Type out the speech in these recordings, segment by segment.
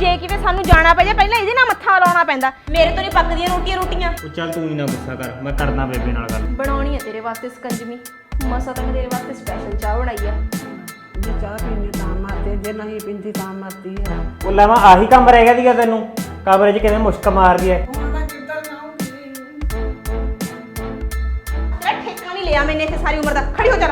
ਜੇ ਕਿਤੇ ਸਾਨੂੰ ਜਾਣਾ ਪੈ ਜਾ ਪਹਿਲਾਂ ਇਹਦੇ ਨਾਲ ਮੱਥਾ ਲਾਉਣਾ ਪੈਂਦਾ। ਮੇਰੇ ਤੋਂ ਨਹੀਂ ਪੱਕਦੀਆਂ ਰੋਟੀਆਂ ਰੋਟੀਆਂ। ਉਹ ਚੱਲ ਤੂੰ ਹੀ ਨਾ ਗੁੱਸਾ ਕਰ ਮੈਂ ਕਰਦਾ ਬੇਬੇ ਨਾਲ ਗੱਲ। ਬਣਾਉਣੀ ਹੈ ਤੇਰੇ ਵਾਸਤੇ ਸਕੰਜਮੀ। ਮਸਾ ਤਾਂ ਮੈਂ ਤੇਰੇ ਵਾਸਤੇ ਸਪੈਸ਼ਲ ਚਾਹ ਬਣਾਈ ਆ। ਜੇ ਚਾਹ ਪੀਂਦੀ ਤਾਂ ਮਰਦੇ ਜੇ ਨਹੀਂ ਪੀਂਦੀ ਤਾਂ ਮਰਦੀ ਹੈ ਉਹ ਲਾਵਾਂ ਆਹੀ ਕੰਮ ਰਹਿ ਗਿਆ ਦੀਗਾ ਤੈਨੂੰ ਕਮਰੇ 'ਚ ਕਿਵੇਂ ਮੁਸ਼ਕ ਮਾਰਦੀ ਐ ਤੇਰਾ ਠੇਕਾ ਨਹੀਂ ਲਿਆ ਮੈਨੇ ਇੱਥੇ ਸਾਰੀ ਉਮਰ ਦਾ। ਖੜੀ ਹੋ ਜਾ।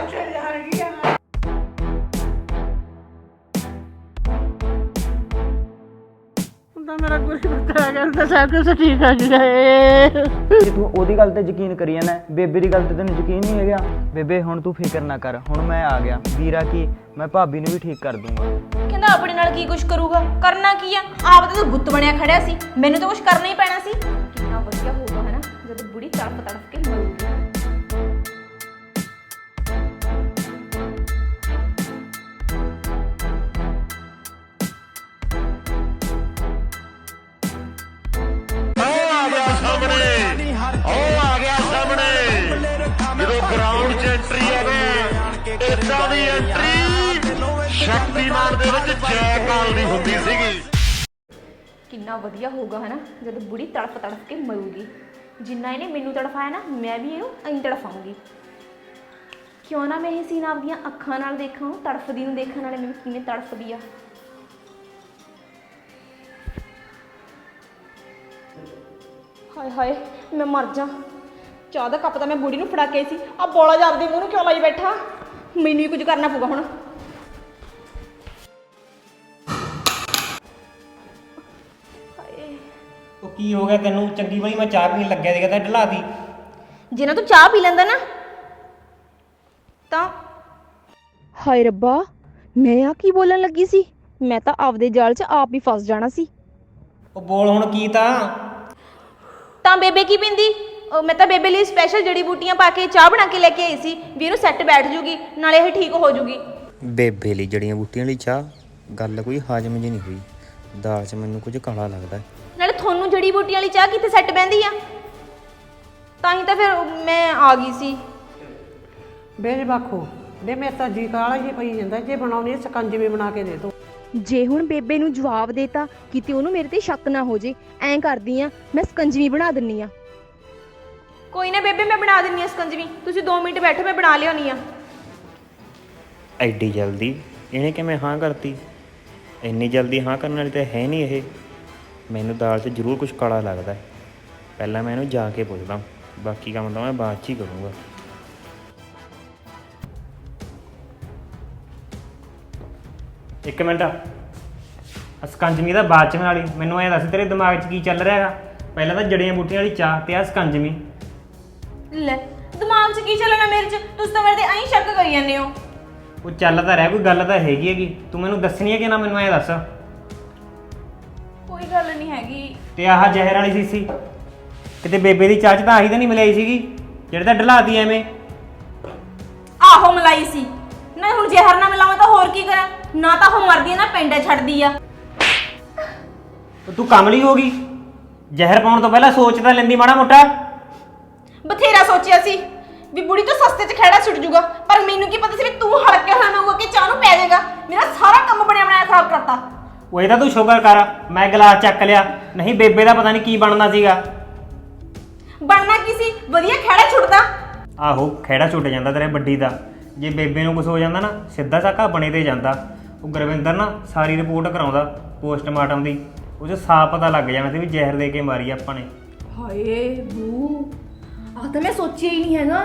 ਤਾਂ ਮੇਰਾ ਕੁਝ ਪਤਾ ਕਰਦਾ ਸਭ ਕੁਝ ਠੀਕ ਹੋ ਜਾਏ ਜੇ ਤੂੰ ਉਹਦੀ ਗੱਲ ਤੇ ਯਕੀਨ ਕਰੀ ਜਾਂਦਾ ਬੇਬੇ ਦੀ ਗੱਲ ਤੇ ਤੈਨੂੰ ਯਕੀਨ ਨਹੀਂ ਹੈਗਾ। ਬੇਬੇ ਹੁਣ ਤੂੰ ਫਿਕਰ ਨਾ ਕਰ ਹੁਣ ਮੈਂ ਆ ਗਿਆ। ਵੀਰਾ ਕੀ ਮੈਂ ਭਾਬੀ ਨੂੰ ਵੀ ਠੀਕ ਕਰ ਦੂੰਗਾ। ਕਹਿੰਦਾ ਆਪਣੇ ਨਾਲ ਕੀ ਕੁਝ ਕਰੂਗਾ? ਕਰਨਾ ਕੀ ਆ? ਆਪ ਤਾਂ ਤੂੰ ਬੁੱਤ ਬਣਿਆ ਖੜਿਆ ਸੀ। ਮੈਨੂੰ ਤਾਂ ਕੁਝ ਕਰਨਾ ਹੀ ਪੈਣਾ ਸੀ। ਕਿੰਨਾ ਵਧੀਆ ਹੋਊਗਾ ਹਨਾ? ਜਦੋਂ ਬੁੜੀ ਤੜਫ ਤੜਫ ਕੇ ਮਰੂਗੀ ਸ਼ਕਤੀਮਾਨ ਦੇ ਵਿੱਚ ਜੈ ਕਾਲ ਦੀ ਹੁੰਦੀ ਸੀਗੀ। ਕਿੰਨਾ ਵਧੀਆ ਹੋਊਗਾ, ਹਨਾ? ਜਦੋਂ ਬੁੜੀ ਤੜਫ ਤੜਫ ਕੇ ਮਰੂਗੀ। ਜਿੰਨਾ ਇਹਨੇ ਮੈਨੂੰ ਤੜਫਾਇਆ ਨਾ, ਮੈਂ ਵੀ ਇਹਨੂੰ ਐਂ ਤੜਫਾਉਂਗੀ। ਕਿਉਂ ਨਾ ਮੈਂ ਇਹ ਸੀਨ ਆਪਦੀਆਂ ਅੱਖਾਂ ਨਾਲ ਦੇਖਾਂ, ਤੜਫਦੀ ਨੂੰ ਦੇਖਣ ਵਾਲੇ ਮੈਨੂੰ ਕਿਵੇਂ ਤੜਫਦੀ ਆ। ਹਾਏ ਹਾਏ, ਮੈਂ ਮਰ ਜਾ। ਚਾਹ ਦਾ ਕੱਪ ਤਾਂ ਮੈਂ ਬੁੜੀ ਨੂੰ ਫੜਾ ਕੇ ਸੀ। ਆ ਬੋਲਾ ਜਾਂਦੀ ਮੂੰਹ ਨੂੰ ਕਿਉਂ ਲਾਈ ਬੈਠਾ? ਮੈਨੂੰ ਹੀ ਕੁਝ ਕਰਨਾ ਪਊਗਾ ਹੁਣ। ਉਹ ਕੀ ਹੋ ਗਿਆ? ਤੈਨੂੰ ਚੰਗੀ ਬਈ ਮੈਂ ਚਾਹ ਪੀਣ ਲੱਗਿਆ ਸੀਗਾ ਤਾਂ ਢਲਾਤੀ ਜੇ ਨਾ ਤੂੰ ਚਾਹ ਪੀ ਲੈਂਦਾ ਨਾ ਤਾਂ ਹਾਏ ਰੱਬਾ ਮੈਂ ਆ ਕੀ ਬੋਲਣ ਲੱਗੀ ਸੀ? ਮੈਂ ਤਾਂ ਆਪਦੇ ਜਾਲ 'ਚ ਆਪ ਹੀ ਫਸ ਜਾਣਾ ਸੀ। ਉਹ ਬੋਲ ਹੁਣ ਕੀ ਤਾਂ? ਤਾਂ ਬੇਬੇ ਕੀ ਪਿੰਦੀ? ਉਹ ਮੈਂ ਤਾਂ ਬੇਬੇ ਲਈ ਸਪੈਸ਼ਲ ਜੜੀ ਬੂਟੀਆਂ ਪਾ ਕੇ ਚਾਹ ਬਣਾ ਕੇ ਲੈ ਕੇ ਆਈ ਸੀ। ਵੀ ਇਹਨੂੰ ਸੈੱਟ ਬੈਠ ਜੂਗੀ ਨਾਲੇ ਇਹ ਠੀਕ ਹੋ ਜੂਗੀ। ਬੇਬੇ ਲਈ ਜੜੀਆਂ ਬੂਟੀਆਂ ਲਈ ਚਾਹ ਗੱਲ ਕੋਈ ਹਾਜ਼ਮ ਜੀ ਨਹੀਂ ਹੋਈ। ਦਾਲ 'ਚ ਮੈਨੂੰ ਕੁਝ ਕਾਲਾ ਲੱਗਦਾ। ਹੈ। ਨਾਲੇ ਤੁਹਾਨੂੰ ਜੜੀ ਬੂਟੀਆਂ ਵਾਲੀ ਚਾਹ ਕਿੱਥੇ ਸੈੱਟ ਬਹਿੰਦੀ ਆ? ਤਾਂ ਹੀ ਤਾਂ ਫਿਰ ਮੈਂ ਆ ਗਈ ਸੀ। ਬੇਜ ਬਾਖੋ ਦੇ ਮੇਰੇ ਤਾਂ ਜੀ ਕਾਲਾ ਹੀ ਪਈ ਜਾਂਦਾ ਜੇ ਬਣਾਉਣੀ ਹੈ ਸਕੰਜਵੀ ਬਣਾ ਕੇ ਦੇ ਦੋ। ਜੇ ਹੁਣ ਬੇਬੇ ਨੂੰ ਜਵਾਬ ਦੇਤਾ ਕਿਤੇ ਉਹਨੂੰ ਮੇਰੇ ਤੇ ਸ਼ੱਕ ਨਾ ਹੋ ਜੇ ਐਂ ਕਰਦੀ ਆ ਮੈਂ ਸਕੰਜਵੀ ਬਣਾ ਦਿੰਨੀ ਆ। ਕੋਈ ਨਾ ਬੇਬੇ ਮੈਂ ਬਣਾ ਦਿੰਨੀ ਆ ਸਕੰਜਵੀ ਤੁਸੀਂ 2 ਮਿੰਟ ਬੈਠੋ ਮੈਂ ਬਣਾ ਲਿਆਉਣੀ ਆ। ਐਡੀ ਜਲਦੀ? ਇਹਨੇ ਕਿਵੇਂ ਹਾਂ ਕਰਤੀ? ਇੰਨੀ ਜਲਦੀ ਹਾਂ ਕਰਨ ਵਾਲੀ ਤਾਂ ਹੈ ਨਹੀਂ ਇਹ। ਮੈਨੂੰ ਦਾਲ 'ਚ ਜ਼ਰੂਰ ਕੁਝ ਕਾਲਾ ਲੱਗਦਾ ਹੈ। ਪਹਿਲਾਂ ਮੈਂ ਇਹਨੂੰ ਜਾ ਕੇ ਪੁੱਛਦਾ ਬਾਕੀ ਕੰਮ ਤਾਂ ਮੈਂ ਬਾਅਦ 'ਚ ਹੀ ਕਰੂੰਗਾ। ਇੱਕ ਮਿੰਟ। ਸਕੰਜਮੀ ਦਾ ਬਾਅਦ ਚ ਬਣਾ ਲਈ। ਮੈਨੂੰ ਐ ਦੱਸ ਤੇਰੇ ਦਿਮਾਗ 'ਚ ਕੀ ਚੱਲ ਰਿਹਾ ਹੈਗਾ? ਪਹਿਲਾਂ ਤਾਂ ਜੜੀਆਂ ਬੂਟੀਆਂ ਵਾਲੀ ਚਾਹ ਤੇ ਆ ਸਕੰਜਮੀ। ਲੈ ਦਿਮਾਗ 'ਚ ਕੀ ਚੱਲਣਾ ਮੇਰੇ 'ਚ? ਤੁਸੀਂ ਤਾਂ ਮੇਰੇ ਤੇ ਐਂ ਸ਼ੱਕ ਕਰੀ ਜਾਂਦੇ ਹੋ। ਉਹ ਚੱਲ ਤਾਂ ਰਿਹਾ ਕੋਈ ਗੱਲ ਤਾਂ ਹੈਗੀ ਹੈਗੀ। ਤੂੰ ਮੈਨੂੰ ਦੱਸਣੀ ਹੈ ਕਿ ਨਾ ਮੈਨੂੰ ਐ ਦੱਸ। ਕੋਈ ਗੱਲ ਨਹੀਂ ਹੈਗੀ। ਤੇ ਆਹ ਜ਼ਹਿਰ ਵਾਲੀ ਸੀਸੀ ਕਿਤੇ ਬੇਬੇ ਦੀ ਚਾਹ 'ਚ ਤਾਂ ਆਹੀ ਤਾਂ ਨਹੀਂ ਮਿਲਾਈ ਸੀਗੀ ਜਿਹੜੇ ਤਾਂ ਢਲਾਤੀ ਐਵੇਂ। ਆਹੋ ਮਲਾਈ ਸੀ। ਨਾ ਹੁਣ ਜ਼ਹਿਰ ਨਾ ਮਿਲਾਵਾਂ ਤਾਂ ਹੋਰ ਕੀ ਕਰਾਂ? ਨਾ ਤਾਂ ਉਹ ਮਰਦੀ ਆ ਨਾ ਪਿੰਡੇ ਛੱਡਦੀ ਆ। ਉਹ ਤੂੰ ਕਮਲੀ ਹੋ ਗਈ? ਜ਼ਹਿਰ ਪਾਉਣ ਤੋਂ ਪਹਿਲਾਂ ਸੋਚ ਤਾਂ ਲੈਂਦੀ ਮਾੜਾ ਮੋਟਾ। ਬਥੇਰਾ ਸੋਚਿਆ ਸੀ ਵੀ ਬੁੜੀ ਤੋਂ ਸਸਤੇ 'ਚ ਖੜਾ ਛੁੱਟ ਜੂਗਾ ਪਰ ਮੈਨੂੰ ਕੀ ਪਤਾ ਸੀ ਵੀ ਤੂੰ ਹਲਕੇ ਹੋਇਆ ਹੋਊਗਾ ਕਿ ਚਾਹ ਨੂੰ ਪੈ ਜਾਏਗਾ। ਮੇਰਾ ਸਾਰਾ ਕੰਮ ਬਣਿਆ ਬਣਾਇਆ ਖਰਾਬ ਕਰਤਾ। ਉਹ ਇਹਦਾ ਤੂੰ ਸ਼ੁਕਰ ਕਰ ਮੈਂ ਗਲਾਸ ਚੱਕ ਲਿਆ ਨਹੀਂ ਬੇਬੇ ਦਾ ਪਤਾ ਨਹੀਂ ਕੀ ਬਣਨਾ ਸੀਗਾ। ਬਣਨਾ ਕੀ ਸੀ? ਵਧੀਆ ਖੜਾ ਛੁੱਟਦਾ। ਆਹੋ ਖਹਿੜਾ ਛੁੱਟ ਜਾਂਦਾ ਤੇਰੇ ਵੱਡੀ ਦਾ। ਜੇ ਬੇਬੇ ਨੂੰ ਕੁਝ ਹੋ ਜਾਂਦਾ ਨਾ ਸਿੱਧਾ ਸਾਕਾ ਬਣੇ ਤੇ ਜਾਂਦਾ। ਉਹ ਗੁਰਵਿੰਦਰ ਨਾ ਸਾਰੀ ਰਿਪੋਰਟ ਕਰਾਉਂਦਾ ਪੋਸਟਮਾਰਟਮ ਦੀ। ਉਹ 'ਚ ਸਾਫ਼ ਪਤਾ ਲੱਗ ਜਾਣਾ ਸੀ ਵੀ ਜ਼ਹਿਰ ਦੇ ਕੇ ਮਾਰੀ ਆਪਾਂ ਨੇ। ਹਾਏ ਬੂ ਆ ਤਾਂ ਮੈਂ ਸੋਚਿਆ ਹੀ ਨਹੀਂ ਹੈਗਾ।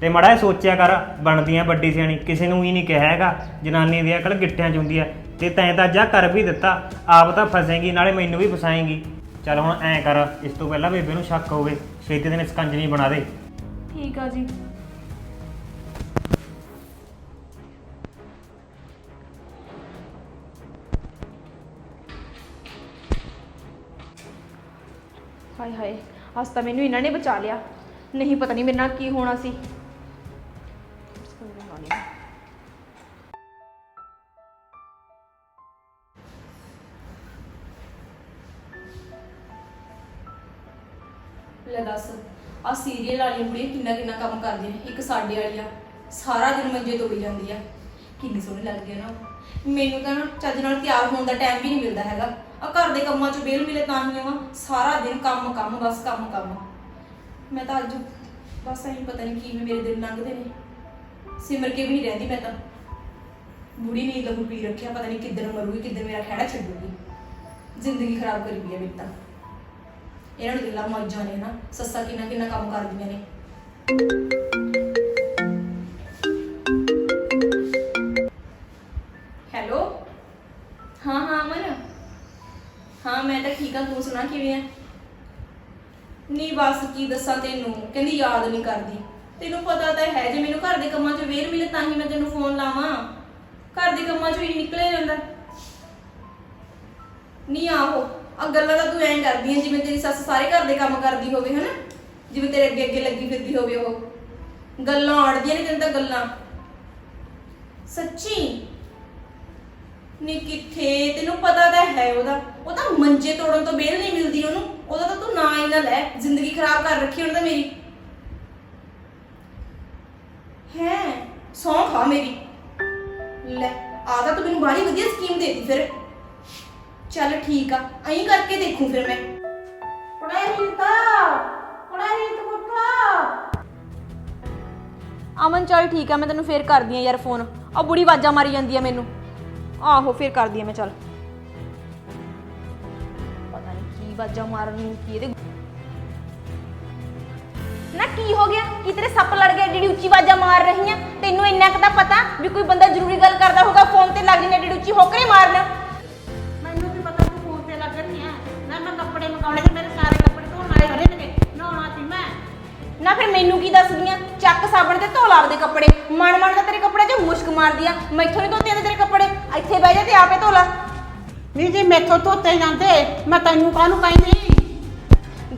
ਤੇ ਮੜਾ ਸੋਚਿਆ ਕਰ ਬਣਦੀਆਂ ਵੱਡੀ ਸਿਆਣੀ ਕਿਸੇ ਨੂੰ ਹੀ ਨਹੀਂ ਕਿਹਾ ਹੈਗਾ ਜਨਾਨੀ ਦੀ ਅਕਲ ਗਿੱਟਿਆਂ 'ਚ ਹੁੰਦੀ ਹੈ ਤੇ ਤੈਂ ਤਾਂ ਜਾ ਕਰ ਵੀ ਦਿੱਤਾ ਆਪ ਤਾਂ ਫਸੇਂਗੀ ਨਾਲੇ ਮੈਨੂੰ ਵੀ ਫਸਾਏਂਗੀ। ਚੱਲ ਹੁਣ ਐਂ ਕਰ ਇਸ ਤੋਂ ਪਹਿਲਾਂ ਬੇਬੇ ਨੂੰ ਸ਼ੱਕ ਹੋਵੇ ਛੇਤੀ ਦਿਨ ਸਕੰਜਨੀ ਬਣਾ ਦੇ। ਠੀਕ ਆ ਜੀ। ਹਾਏ ਹਾਏ ਅੱਜ ਤਾਂ ਮੈਨੂੰ ਇਹਨਾਂ ਨੇ ਬਚਾ ਲਿਆ। ਨਹੀਂ ਪਤਾ ਨਹੀਂ ਮੇਰੇ ਨਾਲ ਕੀ ਹੋਣਾ ਸੀ। ਵਾਲੀਆਂ ਬੁੜੀਆਂ ਕਿੰਨਾ ਕਿੰਨਾ ਕੰਮ ਕਰਦੀਆਂ ਨੇ, ਇੱਕ ਸਾਡੇ ਵਾਲੀਆਂ ਸਾਰਾ ਦਿਨ ਮੰਜੇ ਤੋੜੀ ਜਾਂਦੀ ਆ। ਕਿੰਨੀ ਸੋਹਣੀ ਲੱਗਦੀ ਆ ਨਾ ਉਹ। ਮੈਨੂੰ ਤਾਂ ਨਾ ਚੱਜ ਨਾਲ ਤਿਆਰ ਹੋਣ ਦਾ ਟਾਈਮ ਵੀ ਨਹੀਂ ਮਿਲਦਾ ਹੈਗਾ। ਆ ਘਰ ਦੇ ਕੰਮਾਂ 'ਚ ਵੇਲ ਮਿਲੇ ਤਾਂ ਹੀ ਆਵਾਂ ਸਾਰਾ ਦਿਨ ਕੰਮ ਕੰਮ, ਬਸ ਕੰਮ ਕੰਮ। ਮੈਂ ਤਾਂ ਅੱਜ ਬਸ ਐਂ ਪਤਾ ਨਹੀਂ ਕਿਵੇਂ ਮੇਰੇ ਦਿਨ ਲੰਘਦੇ ਨੇ। ਸਿਮਰ ਕੇ ਵੀ ਨਹੀਂ ਰਹਿੰਦੀ ਮੈਂ ਤਾਂ। ਬੁੜੀ ਨੇ ਲਹੂ ਪੀ ਰੱਖਿਆ, ਪਤਾ ਨਹੀਂ ਕਿੱਦਣ ਮਰੂਗੀ ਕਿੱਦਣ ਮੇਰਾ ਖਹਿੜਾ ਛੱਡੂਗੀ। ਜ਼ਿੰਦਗੀ ਖਰਾਬ ਕਰੀ ਪਈ ਆ ਮੇਰੀ ਤਾਂ। ਇਹਨਾਂ ਨੂੰ ਗੱਲਾਂ ਮੌਜਾਂ ਨੇ ਨਾ ਸੱਸਾਂ ਕਿੰਨਾ ਕਿੰਨਾ ਕੰਮ ਕਰਦੀਆਂ ਨੇ। ਹੈਲੋ? ਹਾਂ ਹਾਂ, ਅਮਨ। ਹਾਂ, ਮੈਂ ਤਾਂ ਠੀਕ ਆ ਤੂੰ ਸੁਣਾ ਕਿਵੇਂ ਆ? ਨਹੀਂ, ਬਸ ਕੀ ਦੱਸਾਂ ਤੈਨੂੰ, ਕਹਿੰਦੀ ਯਾਦ ਨਹੀਂ ਕਰਦੀ। ਤੈਨੂੰ ਪਤਾ ਤਾਂ ਹੈ, ਜੇ ਮੈਨੂੰ ਘਰ ਦੇ ਕੰਮਾਂ 'ਚ ਵੇਰ ਮਿਲੇ ਤਾਂ ਹੀ ਮੈਂ ਤੈਨੂੰ ਫੋਨ ਲਾਵਾਂ। ਘਰ ਦੇ ਕੰਮਾਂ 'ਚੋਂ ਹੀ ਨਿਕਲੇ ਜਾਂਦਾ। ਨਹੀਂ ਆਹੋ ਆ ਗੱਲਾਂ ਤਾਂ ਤੂੰ ਐਂ ਕਰਦੀ ਐ, ਜਿਵੇਂ ਤੇਰੀ ਸੱਸ ਸਾਰੇ ਘਰ ਦੇ ਕੰਮ ਕਰਦੀ ਹੋਵੇ, ਹਨਾ? ਜਿਵੇਂ ਤੇਰੇ ਅੱਗੇ ਅੱਗੇ ਲੱਗੀ ਫਿਰਦੀ ਹੋਵੇ ਉਹ। ਗੱਲਾਂ ਆੜਦੀਆਂ ਨੇ ਤੈਨੂੰ ਤਾਂ ਗੱਲਾਂ। ਸੱਚੀ? ਨੀ ਕਿੱਥੇ? ਤੈਨੂੰ ਪਤਾ ਤਾਂ ਹੈ ਉਹਦਾ। ਉਹ ਤਾਂ ਮੰਜੇ ਤੋੜਨ ਤੋਂ ਬੇਲ ਨਹੀਂ ਮਿਲਦੀ ਉਹਨੂੰ। ਉਹਦਾ ਤਾਂ ਤੂੰ ਨਾ ਹੀ ਨਾ ਲੈ। ਜ਼ਿੰਦਗੀ ਖਰਾਬ ਕਰ ਰੱਖੀ ਉਹਨੇ ਤਾਂ ਮੇਰੀ। ਹੈ? ਸੌਂ ਖਾ ਮੇਰੀ। ਲੈ, ਆ ਤਾਂ ਤੂੰ ਮੈਨੂੰ ਬਾਹਲੀ ਵਧੀਆ ਸਕੀਮ ਦੇਤੀ ਫਿਰ। ਚੱਲ ਠੀਕ ਆ ਐਂ ਕਰਕੇ ਦੇਖੂ ਫਿਰ ਮੈਂ। ਕੁੜੇ ਰੀਤਾ ਕੁੜੇ ਰੀਤ ਪੁੱਤ। ਅਮਨ ਚੱਲ ਠੀਕ ਆ ਮੈਂ ਤੈਨੂੰ ਫੇਰ ਕਰਦੀ ਆ ਯਾਰ ਫੋਨ। ਆ ਬੁੜੀ ਆਵਾਜ਼ਾਂ ਮਾਰੀ ਜਾਂਦੀ ਆ ਮੈਨੂੰ। ਆਹੋ ਫੇਰ ਕਰਦੀ ਆ ਮੈਂ ਚੱਲ। ਪਤਾ ਨਹੀਂ ਕੀ ਆਵਾਜ਼ਾਂ ਮਾਰਨ ਨੂੰ ਕੀ ਇਹਦੇ ਨਾ ਕੀ ਹੋ ਗਿਆ? ਕੀ ਤੇਰੇ ਸੱਪ ਲੜ ਗਿਆ ਜਿਹੜੀ ਉੱਚੀ ਆਵਾਜ਼ਾਂ ਮਾਰ ਰਹੀ ਆ? ਤੈਨੂੰ ਇੰਨਾ ਕੁ ਤਾਂ ਪਤਾ ਵੀ ਕੋਈ ਬੰਦਾ ਜ਼ਰੂਰੀ ਗੱਲ ਕਰਦਾ ਹੋਊਗਾ ਫੋਨ ਤੇ ਲੱਗ ਜਨੇ ਜਿਹੜੀ ਉੱਚੀ ਹੋਕਰੇ ਮਾਰਨਾ। ਨਾ ਫਿਰ ਮੈਨੂੰ ਕੀ ਦੱਸਦੀਆਂ? ਚੱਕ ਸਾਬਣ ਤੇ ਧੋ ਲਾ ਆਪਦੇ ਕੱਪੜੇ। ਮਨ ਮਨ ਤਾਂ ਤੇਰੇ ਕੱਪੜੇ 'ਚ ਮੁਸ਼ਕ ਮਾਰਦੀ ਆ ਮੈਥੋਂ ਨਹੀਂ ਧੋਤੇ ਜਾਂਦੇ ਤੇਰੇ ਕੱਪੜੇ। ਇੱਥੇ ਬਹਿ ਜਾ ਤੇ ਆਪੇ ਧੋ ਲਾ। ਨਹੀਂ ਜੀ ਮੈਥੋਂ ਧੋਤੇ ਜਾਂਦੇ। ਮੈਂ ਤੈਨੂੰ ਕਾਹਨੂੰ ਕਹਿੰਦੀ?